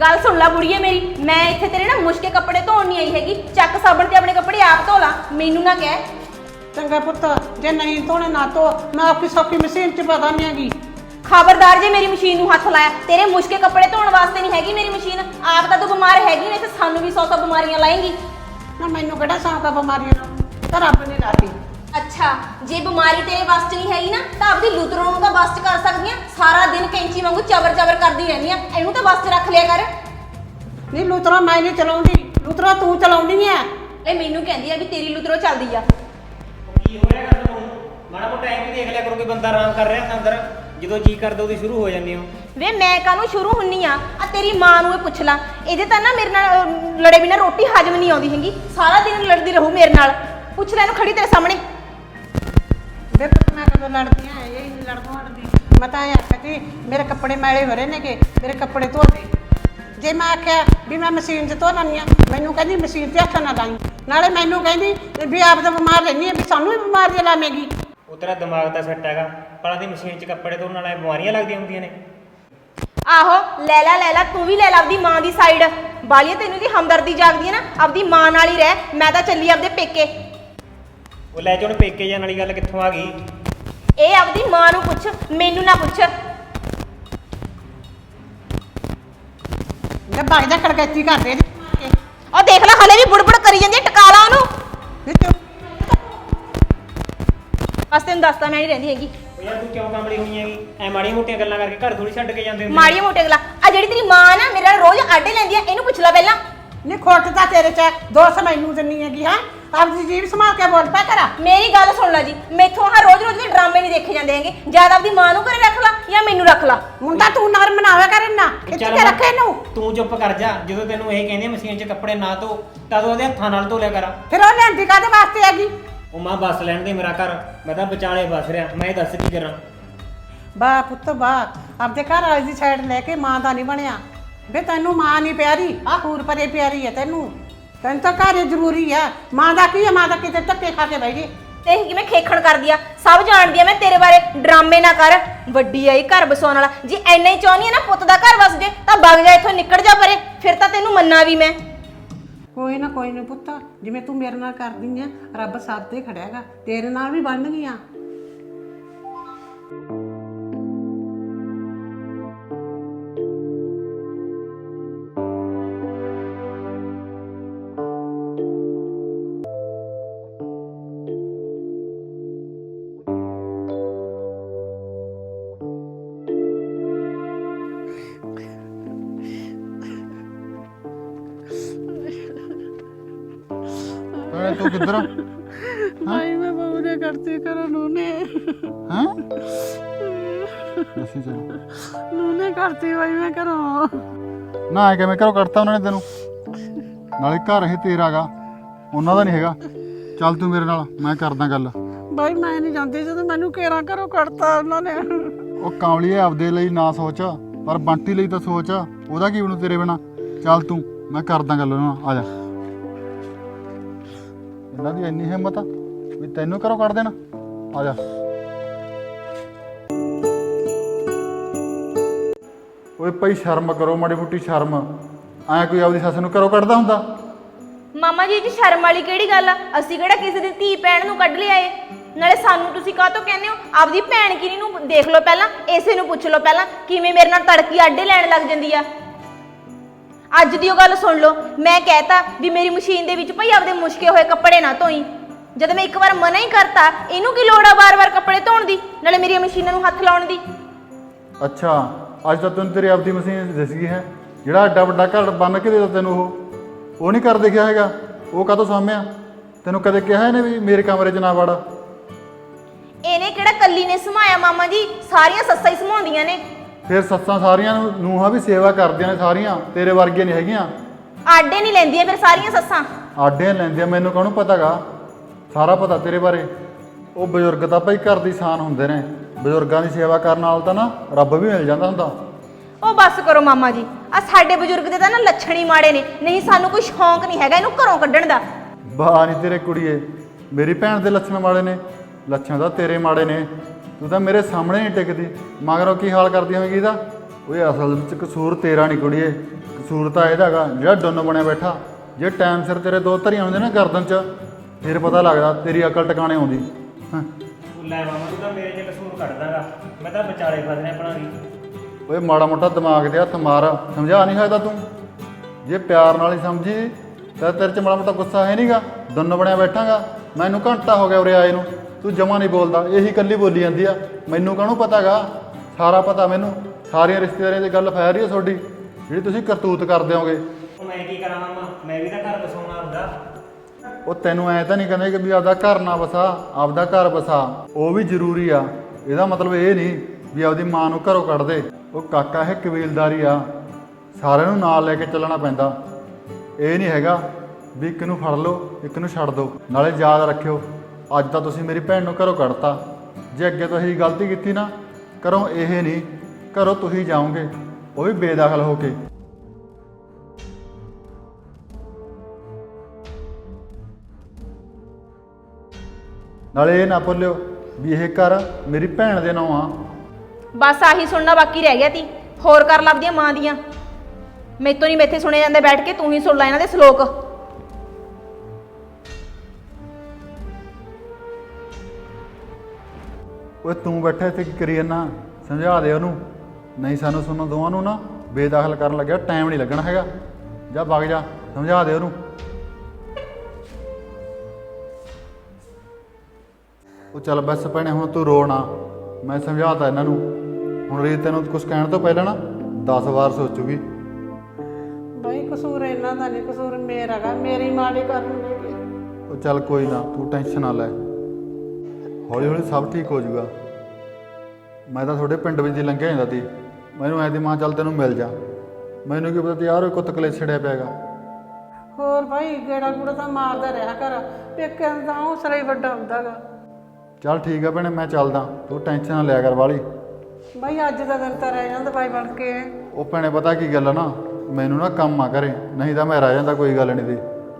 ਗੱਲ ਸੁਣ ਲੈ ਬੁੜੀਏ ਮੇਰੀ। ਮੈਂ ਇੱਥੇ ਤੇਰੇ ਨਾ ਮੁਸ਼ਕੇ ਕੱਪੜੇ ਧੋਣ ਨਹੀਂ ਆਈ ਹੈਗੀ। ਚੱਕ ਸਾਬਣ ਤੇ ਆਪਣੇ ਕੱਪੜੇ ਆਪ ਧੋ ਲਾ। ਮੈਨੂੰ ਨਾ ਕਹਿ। ਚੰਗਾ ਪੁੱਤ ਜੇ ਨਹੀਂ ਧੋਣੇ ਨਾ ਧੋ। ਮੈਂ ਆਪਕੀ ਸੌਖੀ ਮਸ਼ੀਨ ਚ ਪਤਾ ਨਹੀਂ ਹੈਗੀ। ਖਬਰਦਾਰ ਜੇ ਮੇਰੀ ਮਸ਼ੀਨ ਨੂੰ ਹੱਥ ਲਾਇਆ ਤੇਰੇ ਮੁਸ਼ਕੇ ਕੱਪੜੇ ਧੋਣ ਵਾਸਤੇ ਨਹੀਂ ਹੈਗੀ ਮੇਰੀ ਮਸ਼ੀਨ ਆਪ ਤਾਂ ਤੂੰ ਬਿਮਾਰ ਹੈਗੀ ਨਹੀਂ ਤੇ ਸਾਨੂੰ ਵੀ ਸੌ ਸੌ ਬਿਮਾਰੀਆਂ ਲਾਏਂਗੀ। ਨਾ ਮੈਨੂੰ ਕਿਹੜਾ ਬਿਮਾਰੀਆਂ ਦਾ ਤਾਂ ਰੱਬ ਨੇ ਰਾਖੀ ਅੱਛਾ ਜੇ ਬਿਮਾਰੀ ਤੇਰੇ ਵੱਸ 'ਚ ਨਹੀਂ ਹੈਗੀ ਨਾ ਤਾਂ ਆਪਦੀ ਲੂਤਰੋਂ ਨੂੰ ਤਾਂ ਵੱਸ 'ਚ ਕਰ ਸਕਦੀ ਆ ਸਾਰਾ ਦਿਨ ਕੈਂਚੀ ਵਾਂਗੂ ਚਬਰ ਚਬਰ ਕਰਦੀ ਰਹਿੰਦੀ ਆ ਇਹਨੂੰ ਤਾਂ ਵੱਸ 'ਚ ਰੱਖ ਲਿਆ ਕਰ। ਨਹੀਂ ਲੂਤਰਾ ਮੈਂ ਨਹੀਂ ਚਲਾਉਂਦੀ ਲੂਤਰਾ ਤੂੰ ਚਲਾਉਂਦੀ ਐ। ਇਹ ਮੈਨੂੰ ਕਹਿੰਦੀ ਆ ਵੀ ਤੇਰੀ ਲੂਤਰੋਂ ਚੱਲਦੀ ਆ। ਕੀ ਹੋ ਰਿਹਾ ਕਰ ਤੁਹਾਨੂੰ ਮਾੜਾ ਮੋਟਾ ਐਂ ਵੀ ਦੇਖ ਲਿਆ ਕਰੋ ਕਿ ਬੰਦਾ ਆਰਾਮ ਕਰ ਰਿਹਾ ਅੰਦਰ। ਜਦੋਂ ਜੀ ਕਰਦਾ ਉਹਦੀ ਸ਼ੁਰੂ ਹੋ ਜਾਂਦੀ ਹੋ ਵੇ ਮੈਂ ਕਾਹਨੂੰ ਸ਼ੁਰੂ ਹੁੰਨੀ ਆ? ਆ ਤੇਰੀ ਮਾਂ ਨੂੰ ਇਹ ਪੁੱਛ ਲਾ। ਇਹਦੇ ਤਾਂ ਨਾ ਮੇਰੇ ਨਾਲ ਅਹ, ਲੜੇ ਬਿਨਾ ਰੋਟੀ ਹਜਮ ਨਹੀਂ ਆਉਂਦੀ ਹੈਗੀ। ਸਾਰਾ ਦਿਨ ਲੜਦੀ ਰਹੂ ਮੇਰੇ ਨਾਲ। ਪੁੱਛ ਲੈ ਇਹਨੂੰ ਖੜੀ ਤੇਰੇ ਸਾਹਮਣੇ। ਵੇ ਪੁੱਤ ਮੈਂ ਕਦੋਂ ਲੜਦੀ ਐ ਇਹ ਨਹੀਂ ਲੜਦਾ ਹਟਦੀ। ਮੈਂ ਤਾਂ ਇਹ ਆਖਿਆ ਕਿ ਮੇਰੇ ਕੱਪੜੇ ਮੈਲੇ ਹੋ ਰਹੇ ਨੇ ਕਿ ਮੇਰੇ ਕੱਪੜੇ ਧੋ ਦੇ। ਜੇ ਮੈਂ ਆਖਿਆ ਵੀ ਮੈਂ ਮਸ਼ੀਨ 'ਚ ਧੋ ਲੈਂਦੀ ਆ ਮੈਨੂੰ ਕਹਿੰਦੀ ਮਸ਼ੀਨ ਤੇ ਹੱਥ ਨਾ ਲਾਈ। ਨਾਲੇ ਮੈਨੂੰ ਕਹਿੰਦੀ ਵੀ ਆਪ ਤਾਂ ਬਿਮਾਰ ਰਹਿੰਦੀ ਆ ਵੀ ਸਾਨੂੰ ਵੀ ਬਿਮਾਰੀਆਂ ਲਾਵੇਂਗੀ। ਉਹ ਤੇਰਾ ਦਿਮਾਗ ਦਾ ਸੈੱਟ ਹੈਗਾ। ਪਲਾਂ ਦੀ ਮਸ਼ੀਨ 'ਚ ਕੱਪੜੇ ਧੋਣ ਨਾਲ ਬਿਮਾਰੀਆਂ ਲੱਗਦੀਆਂ ਹੁੰਦੀਆਂ ਨੇ। ਆਹੋ ਲੈ ਲੈ ਲੈ ਲੈ ਤੂੰ ਵੀ ਲੈ ਲੈ ਆਪਦੀ ਮਾਂ ਦੀ ਸਾਈਡ ਬਾਲੀਆ ਤੈਨੂੰ ਦੀ ਹਮਦਰਦੀ ਜਾਗਦੀ ਹੈ ਨਾ? ਆਪਦੀ ਮਾਂ ਨਾਲ ਹੀ ਰਹਿ ਮੈਂ ਤਾਂ ਚੱਲੀ ਆਪਦੇ ਪੇਕੇ। ਉਹ ਲੈ ਜਾਣ ਪੇਕੇ ਜਾਣ ਵਾਲੀ ਗੱਲ ਕਿੱਥੋਂ ਆ ਗਈ? ਇਹ ਆਪਦੀ ਮਾਂ ਨੂੰ ਪੁੱਛ ਮੈਨੂੰ ਨਾ ਪੁੱਛ। ਮੈਂ ਬਾਈ ਦਾ ਖੜਕੈਤੀ ਕਰਦੇ ਨੇ। ਉਹ ਦੇਖ ਲੈ ਹਲੇ ਵੀ ਬੁੜਬੁੜ ਕਰੀ ਜਾਂਦੀ ਹੈ, ਟਕਾ ਬਸ ਤੈਨੂੰ ਦੱਸਦਾ ਮੈਂ ਨਹੀਂ ਰਹਿੰਦੀ ਹੈਗੀ। ਉਹ ਯਾਰ ਤੂੰ ਕਿਉਂ ਕੰਬਲੀ ਹੋਈ ਹੈਗੀ? ਐ ਮਾੜੀਆਂ ਮੋਟੀਆਂ ਗੱਲਾਂ ਕਰਕੇ ਘਰ ਥੋੜੀ ਛੱਡ ਕੇ ਜਾਂਦੇ ਹੁੰਦੇ ਨੇ। ਮਾੜੀਆਂ ਮੋਟੇ ਗਲਾ। ਆ ਜਿਹੜੀ ਤੇਰੀ ਮਾਂ ਨਾ ਮੇਰੇ ਨਾਲ ਰੋਜ਼ ਆਡੇ ਲੈਂਦੀ ਆ ਇਹਨੂੰ ਪੁੱਛ ਲੈ ਪਹਿਲਾਂ। ਨਹੀਂ ਖੋਟ ਤਾਂ ਤੇਰੇ 'ਚ ਹੈ, ਦੋਸ ਮੈਨੂੰ ਦਿੰਨੀ ਹੈਗੀ ਹਾਂ? ਆਪਦੀ ਜੀਭ ਸੰਭਾਲ ਕੇ ਬੋਲ ਪਾ ਕਰਾ। ਮੇਰੀ ਗੱਲ ਸੁਣ ਲੈ ਜੀ ਮੈਥੋਂ ਆਹ ਰੋਜ਼ ਰੋਜ਼ ਦੇ ਡਰਾਮੇ ਨਹੀਂ ਦੇਖੇ ਜਾਂਦੇ ਹੈਗੇ। ਜ਼ਿਆਦਾ ਆਪਦੀ ਮਾਂ ਨੂੰ ਘਰੇ ਰੱਖ ਲਾ ਜਾਂ ਮੈਨੂੰ ਰੱਖ ਲਾ। ਮੁੰਡਾ ਤੂੰ ਨਰਮ ਬਣਾਵੇ ਕਰ ਇੰਨਾ। ਖਿੱਚ ਚੱਲ ਕੇ ਰੱਖੇ ਇਹਨੂੰ। ਤੂੰ ਚੁੱਪ ਕਰ ਜਾ ਜਦੋਂ ਤੈਨੂੰ ਇਹ ਕਹਿੰਦੇ ਮਸ਼ੀਨ 'ਚ ਕੱਪੜੇ ਨਾ ਧੋ ਤਦ ਉਹਦੇ ਹੱਥਾਂ ਨਾਲ ਧੋ ਲਿਆ ਕਰ। ਫਿਰ ਉਹ ਲੈਂਦੀ ਕਾਦੇ ਵਾਸਤੇ ਹੈਗੀ? ਉਹ ਮਾਂ ਬੱਸ ਲੈਣ ਦੇ ਮੇਰਾ ਘਰ। ਮੈਂ ਤਾਂ ਵਿਚਾਲੇ ਬਸ ਰਿਹਾ। ਮੈਂ ਦੱਸ ਕੀ ਕਰਾਂ? ਬਾ ਪੁੱਤ ਬਾ। ਆਪਦੇ ਘਰ ਵਾਲੀ ਦੀ ਸਾਈਡ ਲੈ ਕੇ ਮਾਂ ਦਾ ਨਹੀਂ ਬਣਿਆ। ਵੇ ਤੈਨੂੰ ਮਾਂ ਨਹੀਂ ਪਿਆਰੀ। ਆ ਹੂਰ ਪਰੇ ਪਿਆਰੀ ਹੈ ਤੈਨੂੰ। ਤੈਨੂੰ ਤਾਂ ਘਰ ਜ਼ਰੂਰੀ ਹੈ ਮਾਂ ਦਾ ਕੀ ਹੈ ਮਾਂ ਦਾ ਕਿਤੇ ਧੱਕੇ ਖਾ ਕੇ ਬਹਿ ਜੇ ਤੇ ਇਹ ਕਿਵੇਂ ਖੇਖਣ ਕਰਦੀ ਆ? ਸਭ ਜਾਣਦੀ ਆ ਮੈਂ ਤੇਰੇ ਬਾਰੇ। ਡਰਾਮੇ ਨਾ ਕਰ। ਵੱਡੀ ਆਈ ਘਰ ਬਸਾਉਣ ਵਾਲਾ। ਜੇ ਐਨਾ ਹੀ ਚਾਹਨੀ ਆ ਨਾ ਪੁੱਤ ਦਾ ਘਰ ਵਸ ਜੇ ਤਾਂ ਵਗ ਜਾ ਇੱਥੋਂ ਨਿਕਲ ਜਾ ਪਰੇ। ਫਿਰ ਤਾਂ ਤੈਨੂੰ ਮੰਨਾ ਵੀ ਮੈਂ। ਕੋਈ ਨਾ ਕੋਈ ਨਾ ਪੁੱਤ, ਜਿਵੇਂ ਤੂੰ ਮੇਰੇ ਨਾਲ ਕਰਦੀ ਆ, ਰੱਬ ਸਾਥ ਤੇ ਖੜਿਆਗਾ ਤੇਰੇ ਨਾਲ ਵੀ ਬਣ ਗਈਆਂ ਕਿੱਧਰ ਆ? ਭਾਈ ਮੈਂ ਬਹੂ ਨੇ ਕਰਤੀ ਕਰੋ ਨੂਨੇ ਹੈਂ? ਅਸੀਂ ਚਲੋ। ਨੂਨੇ ਕਰਤੀ ਭਾਈ ਮੈਂ ਕਰੋ ਨਾ ਐ ਕਿਵੇਂ ਘਰੋਂ ਕੱਢਤਾ ਉਹਨਾਂ ਨੇ ਤੈਨੂੰ? ਨਾਲੇ ਘਰ ਇਹ ਤੇਰਾਗਾ ਉਹਨਾਂ ਦਾ ਨਹੀਂ ਹੈਗਾ। ਚੱਲ ਤੂੰ ਮੇਰੇ ਨਾਲ ਮੈਂ ਕਰਦਾ ਗੱਲ। ਭਾਈ ਮੈਂ ਨਹੀਂ ਜਾਂਦੀ ਜਦੋਂ ਮੈਨੂੰ ਕੇਰਾ ਕਰੋ ਕੱਢਤਾ ਉਹਨਾਂ ਨੇ। ਉਹ ਕਾਂਵਲੀਏ ਆਪਦੇ ਲਈ ਨਾ ਸੋਚ ਪਰ ਬੰਟੀ ਲਈ ਤਾਂ ਸੋਚ ਉਹਦਾ ਕੀ ਬਣੂ ਤੇਰੇ ਬਿਨਾ? ਚੱਲ ਤੂੰ ਮੈਂ ਕਰਦਾ ਗੱਲ ਉਹਨਾਂ ਨਾਲ ਆ ਜਾ। ਇਹਨਾਂ ਦੀ ਇੰਨੀ ਹਿੰਮਤ ਆ ਵੀ ਤੈਨੂੰ ਘਰੋਂ ਕੱਢ ਦੇਣਾ। ਆ ਜਾ। ਓਏ ਭਾਈ, ਸ਼ਰਮ ਕਰੋ, ਮਾੜੀ ਮੋਟੀ ਸ਼ਰਮ। ਐ ਕੋਈ ਆਪਦੀ ਸੱਸ ਨੂੰ ਘਰੋਂ ਕੱਢਦਾ ਹੁੰਦਾ? ਮਾਮਾ ਜੀ, ਇਹ 'ਚ ਸ਼ਰਮ ਵਾਲੀ ਕਿਹੜੀ ਗੱਲ ਆ? ਅਸੀਂ ਕਿਹੜਾ ਕਿਸੇ ਦੀ ਧੀ, ਭੈਣ ਨੂੰ ਕੱਢ ਲਿਆਏ? ਨਾਲੇ ਸਾਨੂੰ ਤੁਸੀਂ ਕਾਹਤੋਂ ਕਹਿੰਦੇ ਹੋ? ਆਪਦੀ ਭੈਣ ਕਿਨੀ ਨੂੰ ਦੇਖ ਲਓ ਪਹਿਲਾਂ, ਇਸੇ ਨੂੰ ਪੁੱਛ ਲਓ ਪਹਿਲਾਂ, ਕਿਵੇਂ ਮੇਰੇ ਨਾਲ ਤੜਕੀ ਆਡੇ ਲੈਣ ਲੱਗ ਜਾਂਦੀ ਆ? ਅੱਜ ਦੀ ਉਹ ਗੱਲ ਸੁਣ ਲਓ। ਮੈਂ ਕਹਿਤਾ ਵੀ ਮੇਰੀ ਮਸ਼ੀਨ ਦੇ ਵਿੱਚ ਭਈ ਆਪਦੇ ਮੁਸ਼ਕੇ ਹੋਏ ਕੱਪੜੇ ਨਾ ਧੋਈ। ਜਦ ਮੈਂ ਇੱਕ ਵਾਰ ਮਨਾ ਹੀ ਕਰਤਾ ਇਹਨੂੰ ਕੀ ਲੋੜ ਆ ਵਾਰ-ਵਾਰ ਕੱਪੜੇ ਧੋਣ ਦੀ ਨਾਲੇ ਮੇਰੀਆਂ ਮਸ਼ੀਨਾਂ ਨੂੰ ਹੱਥ ਲਾਉਣ ਦੀ? ਅੱਛਾ ਅੱਜ ਤਾਂ ਤੈਨੂੰ ਤੇਰੀ ਆਪਦੀ ਮਸ਼ੀਨ ਦਿਸ ਗਈ ਹੈ। ਜਿਹੜਾ ਐਡਾ ਵੱਡਾ ਘਰ ਬੰਨ ਕੇ ਦੇ ਦਿੱਤਾ ਤੈਨੂੰ ਉਹ। ਉਹ ਨਹੀਂ ਕਰ ਦੇਖਿਆ ਹੈਗਾ। ਉਹ ਕਾਹਤੋਂ ਸਾਹਮਿਆ ਤੈਨੂੰ ਕਦੇ ਕਿਹਾ ਇਹਨੇ ਵੀ ਮੇਰੇ ਕਮਰੇ 'ਚ ਨਾ ਵੜ? ਇਹਨੇ ਕਿਹੜਾ ਕੱਲੀ ਨੇ ਸਮਾਇਆ ਮਾਮਾ ਜੀ? ਸਾਰੀਆਂ ਸੱਸਾਂ ਹੀ ਸਮਾਉਂਦੀਆਂ ਨੇ। ਫਿਰ ਸੱਸਾਂ ਸਾਰੀਆਂ ਨੂੰ ਨੂੰਹਾਂ ਵੀ ਸੇਵਾ ਕਰਦੀਆਂ ਨੇ ਸਾਰੀਆਂ ਤੇਰੇ ਵਰਗੀਆਂ ਨਹੀਂ ਹੈਗੀਆਂ। ਆਡੇ ਨਹੀਂ ਲੈਂਦੀਆਂ ਫਿਰ ਸਾਰੀਆਂ ਸੱਸਾਂ? ਆਡੇ ਲੈਂਦੀਆਂ ਮੈਨੂੰ ਕਾਹਨੂੰ ਪਤਾਗਾ? ਸਾਰਾ ਪਤਾ ਤੇਰੇ ਬਾਰੇ। ਉਹ ਬਜ਼ੁਰਗ ਤਾਂ ਭਾਈ ਘਰ ਦੀ ਸ਼ਾਨ ਹੁੰਦੇ ਨੇ। ਬਜ਼ੁਰਗਾਂ ਦੀ ਸੇਵਾ ਕਰਨ ਨਾਲ ਤਾਂ ਨਾ ਰੱਬ ਵੀ ਮਿਲ ਜਾਂਦਾ ਹੁੰਦਾ। ਉਹ ਬੱਸ ਕਰੋ ਮਾਮਾ ਜੀ ਆ ਸਾਡੇ ਬਜ਼ੁਰਗ ਦੇ ਤਾਂ ਨਾ ਲੱਛਣ ਹੀ ਮਾੜੇ ਨੇ। ਨਹੀਂ ਸਾਨੂੰ ਕੋਈ ਸ਼ੌਂਕ ਨਹੀਂ ਹੈਗਾ ਇਹਨੂੰ ਘਰੋਂ ਕੱਢਣ ਦਾ। ਬਾਹ ਨਹੀਂ ਤੇਰੇ ਕੁੜੀਏ ਮੇਰੀ ਭੈਣ ਦੇ ਲੱਛਣ ਮਾੜੇ ਨੇ। ਲੱਛਣ ਤਾਂ ਤੇਰੇ ਮਾੜੇ ਨੇ। ਤੂੰ ਤਾਂ ਮੇਰੇ ਸਾਹਮਣੇ ਨਹੀਂ ਟਿਕਦੀ ਮਗਰੋਂ ਕੀ ਹਾਲ ਕਰਦੀ ਹੋਵੇਗੀ ਇਹਦਾ? ਓਏ ਅਸਲ ਵਿੱਚ ਕਸੂਰ ਤੇਰਾ ਨਹੀਂ ਕੁੜੀਏ। ਕਸੂਰ ਤਾਂ ਇਹਦਾ ਹੈਗਾ ਜਿਹੜਾ ਡੁੰਨ ਬਣਿਆ ਬੈਠਾ। ਜੇ ਟਾਈਮ ਸਿਰ ਤੇਰੇ ਦੋ ਧਰੀਆਂ ਹੁੰਦੇ ਨਾ ਗਰਦਨ 'ਚ ਫਿਰ ਪਤਾ ਲੱਗਦਾ ਤੇਰੀ ਅਕਲ ਟਿਕਾਣੇ ਆਉਂਦੀ। ਹਾਂ? ਲੈ ਮਾਮਾ ਤੂੰ ਤਾਂ ਮੇਰੇ 'ਚ ਕਸੂਰ ਕੱਢ ਦਾਂਗਾ ਮੈਂ ਤਾਂ ਵਿਚਾਲੇ ਫਸ ਰਿਹਾ ਭਲਾਂਗੀ ਓਏ ਮਾੜਾ ਮੋਟਾ ਦਿਮਾਗ ਦੇ ਹੱਥ ਮਾਰ। ਸਮਝਾ ਨਹੀਂ ਸਕਦਾ ਤੂੰ? ਜੇ ਪਿਆਰ ਨਾਲ ਹੀ ਸਮਝੀ ਤਾਂ ਤੇਰੇ 'ਚ ਮਾੜਾ ਮੋਟਾ ਗੁੱਸਾ ਹੈ ਨਹੀਂਗਾ ਦੁੰਨ ਬਣਿਆ ਬੈਠਾਂਗਾ। ਮੈਨੂੰ ਘੰਟਾ ਹੋ ਗਿਆ ਉਰੇ ਆਏ ਨੂੰ। ਤੂੰ ਜਮਾ ਨਹੀਂ ਬੋਲਦਾ ਇਹੀ ਕੱਲੀ ਬੋਲੀ ਜਾਂਦੀ ਆ। ਮੈਨੂੰ ਕਾਹਨੂੰ ਪਤਾਗਾ? ਸਾਰਾ ਪਤਾ ਮੈਨੂੰ। ਸਾਰੀਆਂ ਰਿਸ਼ਤੇਦਾਰੀਆਂ ਦੀ ਗੱਲ ਫੈਲ ਰਹੀ ਹੈ ਤੁਹਾਡੀ ਜਿਹੜੀ ਤੁਸੀਂ ਕਰਤੂਤ ਕਰਦੇ ਹੋਗੇ। ਉਹ ਮੈਂ ਕੀ ਕਰਾਂ ਮਾਮਾ? ਮੈਂ ਵੀ ਤਾਂ ਘਰ ਬਸਾਉਣਾ ਹੁੰਦਾ। ਉਹ ਤੈਨੂੰ ਐ ਤਾਂ ਨਹੀਂ ਕਹਿੰਦੇ ਕਿ ਵੀ ਆਪਦਾ ਘਰ ਨਾ ਵਸਾ ਆਪਦਾ ਘਰ ਵਸਾ। ਉਹ ਵੀ ਜ਼ਰੂਰੀ ਆ। ਇਹਦਾ ਮਤਲਬ ਇਹ ਨਹੀਂ ਵੀ ਆਪਦੀ ਮਾਂ ਨੂੰ ਘਰੋਂ ਕੱਢ ਦੇ। ਉਹ ਕਾਕਾ ਹੈ ਕਬੀਲਦਾਰੀ ਆ। ਸਾਰਿਆਂ ਨੂੰ ਨਾਲ ਲੈ ਕੇ ਚੱਲਣਾ ਪੈਂਦਾ। ਇਹ ਨਹੀਂ ਹੈਗਾ ਵੀ ਇੱਕ ਨੂੰ ਫੜ ਲਓ ਇੱਕ ਨੂੰ ਛੱਡ ਦਿਓ। ਨਾਲੇ ਯਾਦ ਰੱਖਿਓ ਅੱਜ ਤਾਂ ਤੁਸੀਂ ਮੇਰੀ ਭੈਣ ਨੂੰ ਘਰੋਂ ਕੱਢਤਾ। ਜੇ ਅੱਗੇ ਤੋਂ ਇਹੀ ਗਲਤੀ ਕੀਤੀ ਨਾ ਕਰੋ ਇਹ ਨਹੀਂ, ਘਰੋਂ ਤੁਸੀਂ ਜਾਓਗੇ, ਉਹ ਵੀ ਬੇਦਖਲ ਹੋ ਕੇ। ਨਾਲੇ ਇਹ ਨਾ ਭੁੱਲਿਓ ਵੀ ਇਹ ਘਰ ਮੇਰੀ ਭੈਣ ਦੇ ਨਾਂ ਆ। ਬਸ ਆਹੀ ਸੁਣਨਾ ਬਾਕੀ ਰਹਿ ਗਿਆ ਤੀ। ਹੋਰ ਕਰ ਲੱਭਦੀਆਂ ਮਾਂ ਦੀਆਂ। ਮੈਤੋਂ ਨਹੀਂ ਮੈਥੇ ਸੁਣੇ ਜਾਂਦੇ ਬੈਠ ਕੇ, ਤੂੰ ਹੀ ਸੁਣ ਲੈ ਇਹਨਾਂ ਦੇ ਸ਼ਲੋਕ। ਓਏ ਤੂੰ ਬੈਠਾ ਇੱਥੇ ਕੀ ਕਰੀ ਜਾਂਦਾ ਸਮਝਾ ਦੇ ਉਹਨੂੰ। ਨਹੀਂ ਸਾਨੂੰ ਸੁਣਨ ਦੋਵਾਂ ਨੂੰ ਨਾ ਬੇਦਖਲ ਕਰਨ ਲੱਗਿਆ ਟਾਈਮ ਨਹੀਂ ਲੱਗਣਾ ਹੈਗਾ। ਜਾ ਵਗ ਜਾ ਸਮਝਾ ਦੇ ਉਹਨੂੰ। ਉਹ ਚੱਲ ਬਸ ਭੈਣੇ ਹੁਣ ਤੂੰ ਰੋ ਨਾ। ਮੈਂ ਸਮਝਾਤਾ ਇਹਨਾਂ ਨੂੰ। ਹੁਣ ਰੀਤ ਤੈਨੂੰ ਕੁਝ ਕਹਿਣ ਤੋਂ ਪਹਿਲਾਂ ਨਾ 10 ਵਾਰ ਸੋਚੂਗੀ। ਭਾਈ ਕਸੂਰ ਇਹਨਾਂ ਦਾ ਨਹੀਂ ਕਸੂਰ ਮੇਰਾ ਗਾ ਮੇਰੀ ਮਾੜੀ ਕਰਨਗੇ ਉਹ ਚੱਲ ਕੋਈ ਨਾ ਤੂੰ ਟੈਨਸ਼ਨ ਨਾ ਲੈ। ਹੌਲੀ ਹੌਲੀ ਸਭ ਠੀਕ ਹੋ ਜਾਊਗਾ। ਮੈਂ ਤਾਂ ਤੁਹਾਡੇ ਪਿੰਡ ਵਿੱਚ ਦੀ ਲੰਘਿਆ ਜਾਂਦਾ ਸੀ। ਮੈਨੂੰ ਐ ਦੀ ਮਾਂ ਚੱਲ ਤੈਨੂੰ ਮਿਲ ਜਾ। ਮੈਨੂੰ ਕੀ ਪਤਾ ਤੀ ਯਾਰ ਉਹ ਕੁੱਤ ਕਲੇ ਛੜਿਆ ਪਿਆਗਾ ਹੋਰ ਭਾਈ ਗੇੜਾ ਗੂੜਾ ਤਾਂ ਮਾਰਦਾ ਰਿਹਾ ਕਰ ਪੇਕਿਆਂ ਦਾ ਹੌਸਲਾ ਹੀ ਵੱਡਾ ਹੁੰਦਾਗਾ ਚੱਲ ਠੀਕ ਆ ਭੈਣੇ ਮੈਂ ਚੱਲਦਾ। ਤੂੰ ਟੈਨਸ਼ਨ ਨਾ ਲਿਆ ਕਰ ਵਾਲੀ। ਭਾਈ ਅੱਜ ਦਾ ਦਿਨ ਤਾਂ ਰਹਿ ਜਾਂਦਾ ਭਾਈ ਬਣ ਕੇ। ਉਹ ਭੈਣੇ ਪਤਾ ਕੀ ਗੱਲ ਆ ਨਾ? ਮੈਨੂੰ ਨਾ ਕੰਮ ਆ ਕਰੇ ਨਹੀਂ ਤਾਂ ਮੈਂ ਰਹਿ ਜਾਂਦਾ ਕੋਈ ਗੱਲ ਨਹੀਂ ਦੀ